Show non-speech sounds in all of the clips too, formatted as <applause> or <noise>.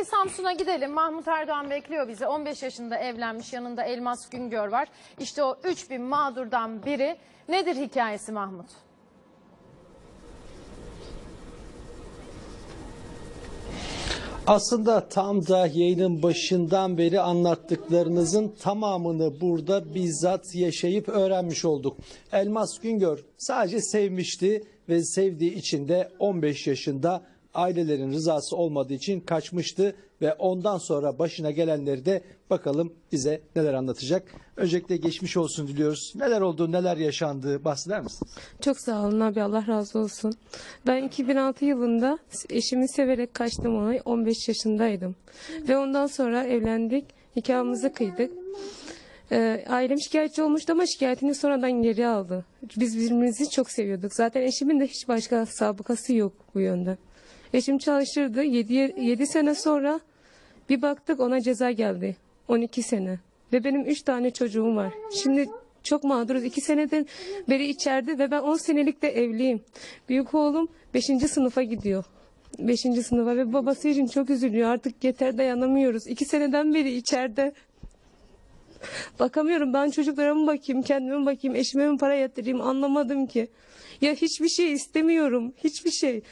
Bir Samsun'a gidelim. Mahmut Erdoğan bekliyor bizi. 15 yaşında evlenmiş. Yanında Elmas Güngör var. İşte o 3000 mağdurdan biri. Nedir hikayesi Mahmut? Aslında tam da yayının başından beri anlattıklarınızın tamamını burada bizzat yaşayıp öğrenmiş olduk. Elmas Güngör sadece sevmişti ve sevdiği için de 15 yaşında ailelerin rızası olmadığı için kaçmıştı ve ondan sonra başına gelenleri de bakalım bize neler anlatacak. Öncelikle geçmiş olsun diliyoruz. Neler oldu, neler yaşandı bahseder misiniz? Çok sağ olun abi Allah razı olsun. Ben 2006 yılında eşimi severek kaçtım ona 15 yaşındaydım. Ve ondan sonra evlendik. Nikahımızı kıydık. Ee, ailem şikayetçi olmuştu ama şikayetini sonradan geri aldı. Biz birbirimizi çok seviyorduk. Zaten eşimin de hiç başka sabıkası yok bu yönde. Eşim çalışırdı. 7, 7 sene sonra bir baktık ona ceza geldi. 12 sene. Ve benim 3 tane çocuğum var. Şimdi çok mağduruz. 2 senedir beri içeride ve ben 10 senelik de evliyim. Büyük oğlum 5. sınıfa gidiyor. 5. sınıfa ve babası için çok üzülüyor. Artık yeter dayanamıyoruz. 2 seneden beri içeride. Bakamıyorum ben çocuklarıma bakayım, kendime bakayım, eşime mi para yatırayım anlamadım ki. Ya hiçbir şey istemiyorum, hiçbir şey.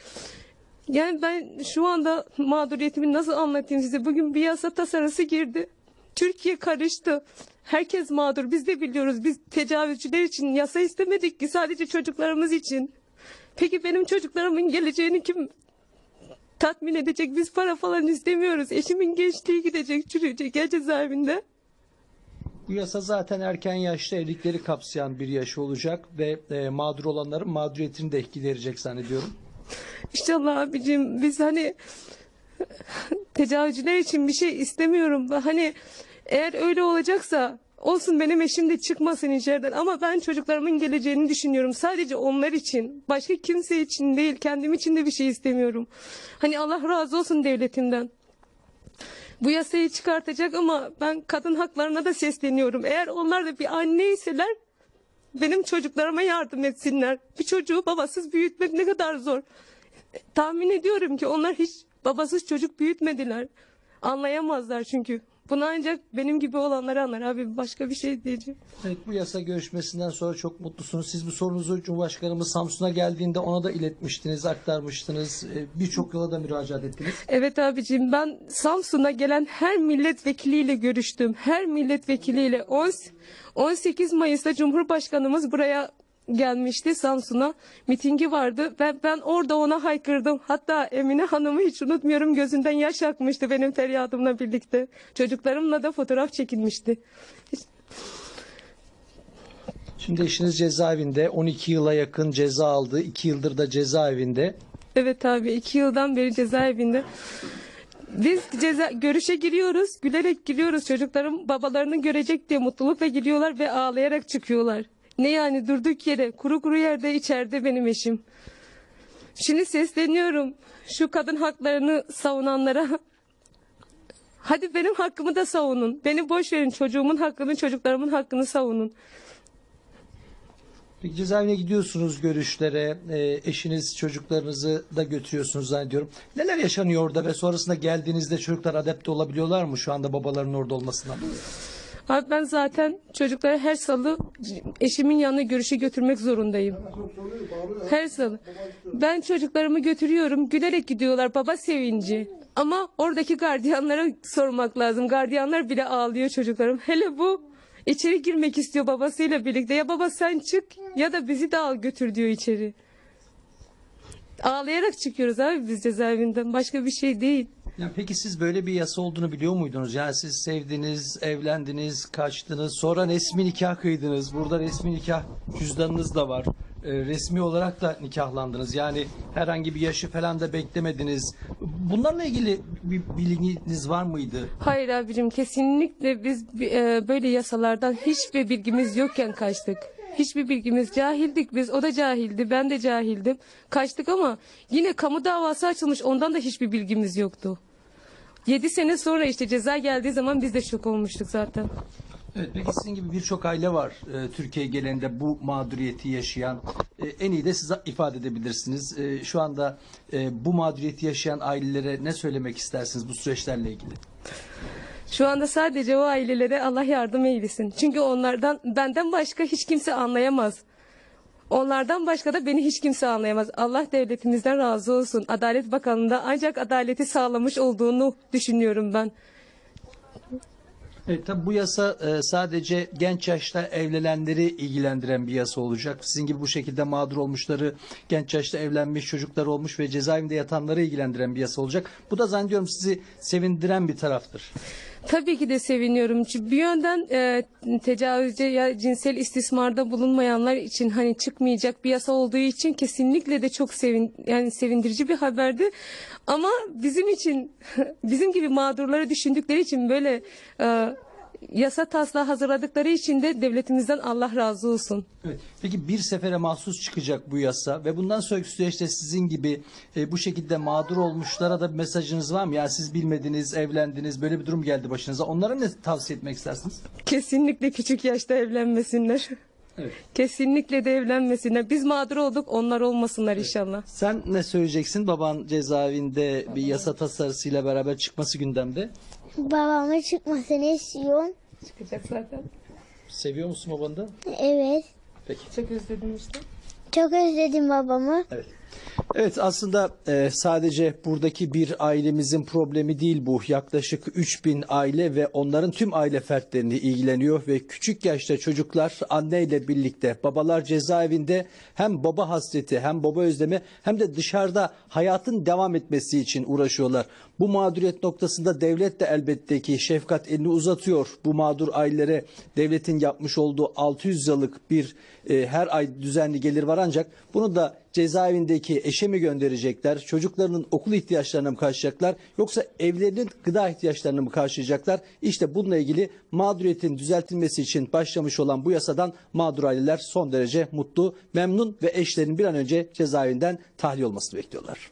Yani ben şu anda mağduriyetimi nasıl anlatayım size? Bugün bir yasa tasarısı girdi. Türkiye karıştı. Herkes mağdur. Biz de biliyoruz. Biz tecavüzcüler için yasa istemedik ki sadece çocuklarımız için. Peki benim çocuklarımın geleceğini kim tatmin edecek? Biz para falan istemiyoruz. Eşimin gençliği gidecek, çürüyecek ya cezaevinde. Bu yasa zaten erken yaşta evlilikleri kapsayan bir yaş olacak ve e, mağdur olanların mağduriyetini de giderecek zannediyorum. İnşallah abicim biz hani tecavüzcüler için bir şey istemiyorum. Hani eğer öyle olacaksa olsun benim eşim de çıkmasın içeriden ama ben çocuklarımın geleceğini düşünüyorum. Sadece onlar için. Başka kimse için değil. Kendim için de bir şey istemiyorum. Hani Allah razı olsun devletimden. Bu yasayı çıkartacak ama ben kadın haklarına da sesleniyorum. Eğer onlar da bir anneyseler benim çocuklarıma yardım etsinler. Bir çocuğu babasız büyütmek ne kadar zor. Tahmin ediyorum ki onlar hiç babasız çocuk büyütmediler. Anlayamazlar çünkü. Bunu ancak benim gibi olanlar anlar abi başka bir şey diyeceğim. Evet bu yasa görüşmesinden sonra çok mutlusunuz. Siz bu sorunuzu Cumhurbaşkanımız Samsun'a geldiğinde ona da iletmiştiniz, aktarmıştınız. E, Birçok yola da müracaat ettiniz. Evet abicim ben Samsun'a gelen her milletvekiliyle görüştüm. Her milletvekiliyle 10 18 Mayıs'ta Cumhurbaşkanımız buraya gelmişti Samsun'a. Mitingi vardı ve ben orada ona haykırdım. Hatta Emine Hanım'ı hiç unutmuyorum gözünden yaş akmıştı benim feryadımla birlikte. Çocuklarımla da fotoğraf çekilmişti. Şimdi eşiniz cezaevinde 12 yıla yakın ceza aldı. 2 yıldır da cezaevinde. Evet abi iki yıldan beri cezaevinde. Biz ceza görüşe giriyoruz, gülerek giriyoruz. Çocuklarım babalarını görecek diye mutlulukla giriyorlar ve ağlayarak çıkıyorlar. Ne yani durduk yere, kuru kuru yerde içeride benim eşim. Şimdi sesleniyorum şu kadın haklarını savunanlara. Hadi benim hakkımı da savunun. Beni boş verin çocuğumun hakkını, çocuklarımın hakkını savunun. Peki cezaevine gidiyorsunuz görüşlere, e, eşiniz çocuklarınızı da götürüyorsunuz zannediyorum. Neler yaşanıyor orada ve sonrasında geldiğinizde çocuklar adapte olabiliyorlar mı şu anda babaların orada olmasından? Abi ben zaten çocukları her salı eşimin yanına görüşe götürmek zorundayım. Her salı. Ben çocuklarımı götürüyorum. Gülerek gidiyorlar baba sevinci. Ama oradaki gardiyanlara sormak lazım. Gardiyanlar bile ağlıyor çocuklarım. Hele bu içeri girmek istiyor babasıyla birlikte. Ya baba sen çık ya da bizi de al götür diyor içeri. Ağlayarak çıkıyoruz abi biz cezaevinden. Başka bir şey değil. Yani peki siz böyle bir yasa olduğunu biliyor muydunuz? Yani siz sevdiniz, evlendiniz, kaçtınız, sonra resmi nikah kıydınız. Burada resmi nikah cüzdanınız da var. Ee, resmi olarak da nikahlandınız. Yani herhangi bir yaşı falan da beklemediniz. Bunlarla ilgili bir bilginiz var mıydı? Hayır abicim kesinlikle biz e, böyle yasalardan hiçbir bilgimiz yokken kaçtık. Hiçbir bilgimiz cahildik biz. O da cahildi. Ben de cahildim. Kaçtık ama yine kamu davası açılmış. Ondan da hiçbir bilgimiz yoktu. 7 sene sonra işte ceza geldiği zaman biz de şok olmuştuk zaten. Evet, peki sizin gibi birçok aile var e, Türkiye genelinde bu mağduriyeti yaşayan. E, en iyi de siz ifade edebilirsiniz. E, şu anda e, bu mağduriyeti yaşayan ailelere ne söylemek istersiniz bu süreçlerle ilgili? Şu anda sadece o ailelere Allah yardım eylesin. Çünkü onlardan benden başka hiç kimse anlayamaz. Onlardan başka da beni hiç kimse anlayamaz. Allah devletimizden razı olsun. Adalet Bakanlığı'nda ancak adaleti sağlamış olduğunu düşünüyorum ben. Evet, tabii bu yasa e, sadece genç yaşta evlenenleri ilgilendiren bir yasa olacak. Sizin gibi bu şekilde mağdur olmuşları, genç yaşta evlenmiş çocuklar olmuş ve cezaevinde yatanları ilgilendiren bir yasa olacak. Bu da zannediyorum sizi sevindiren bir taraftır. Tabii ki de seviniyorum. Çünkü bir yönden e, tecavüzce ya cinsel istismarda bulunmayanlar için hani çıkmayacak bir yasa olduğu için kesinlikle de çok sevin yani sevindirici bir haberdi. Ama bizim için <laughs> bizim gibi mağdurları düşündükleri için böyle e, yasa taslağı hazırladıkları için de devletimizden Allah razı olsun. Evet. Peki bir sefere mahsus çıkacak bu yasa ve bundan sonraki süreçte sizin gibi e, bu şekilde mağdur olmuşlara da bir mesajınız var mı? Yani siz bilmediniz, evlendiniz, böyle bir durum geldi başınıza. Onlara ne tavsiye etmek istersiniz? Kesinlikle küçük yaşta evlenmesinler. Evet. Kesinlikle de evlenmesinler. Biz mağdur olduk, onlar olmasınlar inşallah. Sen ne söyleyeceksin? Baban cezaevinde bir yasa tasarısıyla beraber çıkması gündemde. Babamın çıkmasını istiyorum. Çıkacak zaten. Seviyor musun babanı da? Evet. Peki. Çok özledim işte. Çok özledim babamı. Evet. Evet aslında e, sadece buradaki bir ailemizin problemi değil bu. Yaklaşık 3000 aile ve onların tüm aile fertlerini ilgileniyor ve küçük yaşta çocuklar anneyle birlikte babalar cezaevinde hem baba hasreti hem baba özlemi hem de dışarıda hayatın devam etmesi için uğraşıyorlar. Bu mağduriyet noktasında devlet de elbette ki şefkat elini uzatıyor. Bu mağdur ailelere devletin yapmış olduğu 600 liralık bir e, her ay düzenli gelir var ancak bunu da cezaevindeki eşe mi gönderecekler, çocuklarının okul ihtiyaçlarını mı karşılayacaklar yoksa evlerinin gıda ihtiyaçlarını mı karşılayacaklar? İşte bununla ilgili mağduriyetin düzeltilmesi için başlamış olan bu yasadan mağdur aileler son derece mutlu, memnun ve eşlerinin bir an önce cezaevinden tahliye olmasını bekliyorlar.